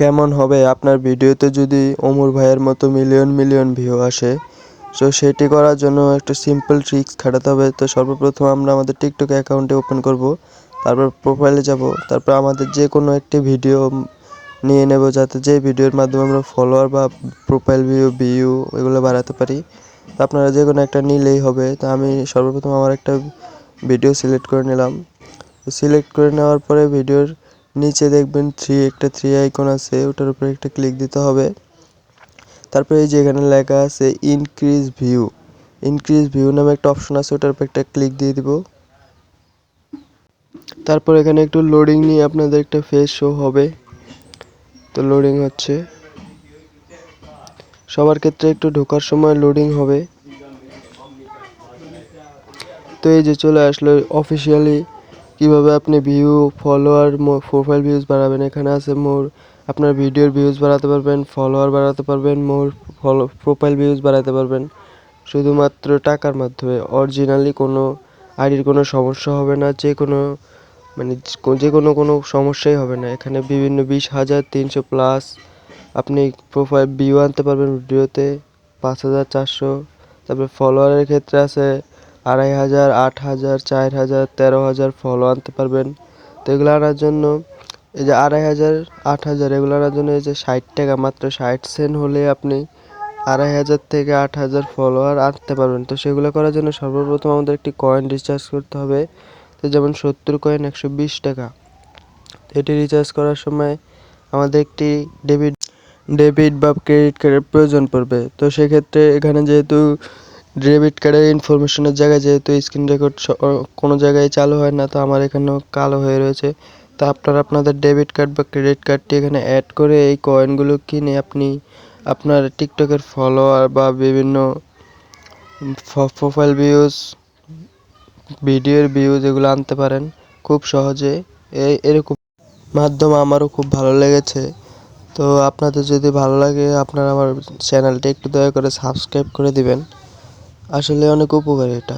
কেমন হবে আপনার ভিডিওতে যদি ওমর ভাইয়ের মতো মিলিয়ন মিলিয়ন ভিউ আসে? তো সেটি করার জন্য একটু সিম্পল ট্রিক্স খাটাতে হবে। তো সর্বপ্রথম আমরা আমাদের টিকটক অ্যাকাউন্টে ওপেন করব, তারপর প্রোফাইলে যাব, তারপর আমাদের যে কোনো একটি ভিডিও নিয়ে নেব যাতে যে ভিডিওর মাধ্যমে আমরা ফলোয়ার বা প্রোফাইল ভিউ ভিউ এগুলো বাড়াতে পারি। তো আপনারা যে কোনো একটা নিলেই হবে। তো আমি সর্বপ্রথম আমার একটা ভিডিও সিলেক্ট করে নিলাম। সিলেক্ট করে নেওয়ার পরে ভিডিওর নিচে দেখবেন থ্রি একটা থ্রি আইকন আছে, ওটার উপরে একটা ক্লিক দিতে হবে। তারপরে এই যে এখানে লেখা আছে ইনক্রিজ ভিউ ইনক্রিজ ভিউ নামে একটা অপশন আছে, ওটার উপর একটা ক্লিক দিয়ে দিব। তারপর এখানে একটু লোডিং নিয়ে আপনাদের একটা ফেস শো হবে। তো লোডিং হচ্ছে। সবার ক্ষেত্রে একটু ঢোকার সময় লোডিং হবে। তো এই যে চলে আসলো অফিসিয়ালি কীভাবে আপনি ভিউ ফলোয়ার প্রোফাইল ভিউজ বাড়াবেন? এখানে আছে মোর, আপনার ভিডিওর ভিউজ বাড়াতে পারবেন ফলোয়ার বাড়াতে পারবেন, মোর ফলো প্রোফাইল ভিউজ বাড়াতে পারবেন। শুধুমাত্র টাকার মাধ্যমে অরিজিনালি কোনো আইডির কোনো সমস্যা হবে না, যে কোনো মানে যে কোনো কোনো সমস্যাই হবে না। এখানে বিভিন্ন বিশ হাজার তিনশো প্লাস আপনি প্রোফাইল ভিউ আনতে পারবেন ভিডিওতে, পাঁচ হাজার চারশো। তারপরে ফলোয়ারের ক্ষেত্রে আছে আড়াই হাজার, আট হাজার, চার হাজার, তেরো হাজার ফলো আনতে পারবেন। তো এগুলো আনার জন্য এই যে আড়াই হাজার, আট হাজার, এগুলো আনার জন্য এই যে ষাট টাকা, মাত্র ষাট সেন্ট হলে আপনি আড়াই হাজার থেকে আট হাজার ফলোয়ার আনতে পারবেন। তো সেগুলো করার জন্য সর্বপ্রথম আমাদের একটি কয়েন রিচার্জ করতে হবে। তো যেমন সত্তর কয়েন একশো বিশ টাকা। এটি রিচার্জ করার সময় আমাদের একটি ডেবিট ডেবিট বা ক্রেডিট কার্ডের প্রয়োজন পড়বে। তো সেক্ষেত্রে এখানে যেহেতু ডেবিট কার্ডের ইনফরমেশনের জায়গায় যেহেতু স্ক্রিন রেকর্ড কোনো জায়গায় চালু হয় না, তো আমার এখানেও কালো হয়ে রয়েছে। তো আপনারা আপনাদের ডেবিট কার্ড বা ক্রেডিট কার্ডটি এখানে অ্যাড করে এই কয়েনগুলো কিনে আপনি আপনার টিকটকের ফলোয়ার বা বিভিন্ন প্রোফাইল ভিউজ ভিডিওর ভিউজ এগুলো আনতে পারেন। খুব সহজে। এই এরকম মাধ্যম আমারও খুব ভালো লেগেছে। তো আপনাদের যদি ভালো লাগে আপনারা আমার চ্যানেলটি একটু দয়া করে সাবস্ক্রাইব করে দিবেন। আসলে অনেক উপকারী এটা।